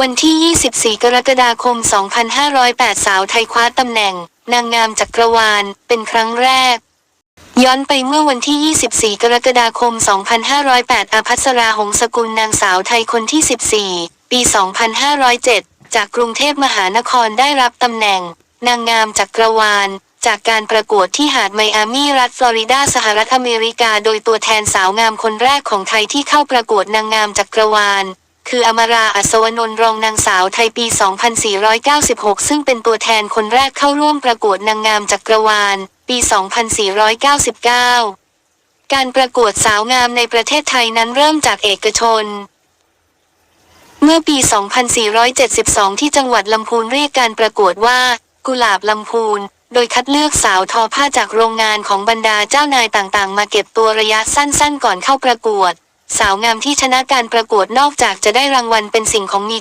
วันที่ 24 กรกฎาคม 2508 สาวไทยคว้าตำแหน่ง นางงามจักรวาล เป็นครั้งแรก ย้อนไปเมื่อวันที่ 24 กรกฎาคม 2508 อาภัสราหงสกุลนางสาวไทยคนที่ 14 ปี 2507 จากกรุงเทพมหานครได้รับตำแหน่ง นางงามจักรวาล จากการประกวดที่หาดไมอามีรัฐฟลอริดาสหรัฐอเมริกา โดยตัวแทนสาวงามคนแรกของไทยที่เข้าประกวดนางงามจักรวาล คืออมราอัศวนนท์รองนางสาวไทยปี 2496 ซึ่งเป็นตัวแทนคนแรกเข้าร่วมประกวดนางงามจักรวาล ปี 2499 การประกวดสาวงามในประเทศไทยนั้นเริ่มจากเอกชน เมื่อปี 2472 ที่จังหวัดลำพูนเรียกการประกวดว่า กุหลาบลำพูนโดยคัดเลือกสาวทอผ้าจากโรงงานของบรรดาเจ้านายต่างๆ มาเก็บตัวระยะสั้นๆ ก่อนเข้าประกวด สาวงามที่ชนะการประกวดนอกจากจะได้รางวัลเป็นสิ่งของมีค่า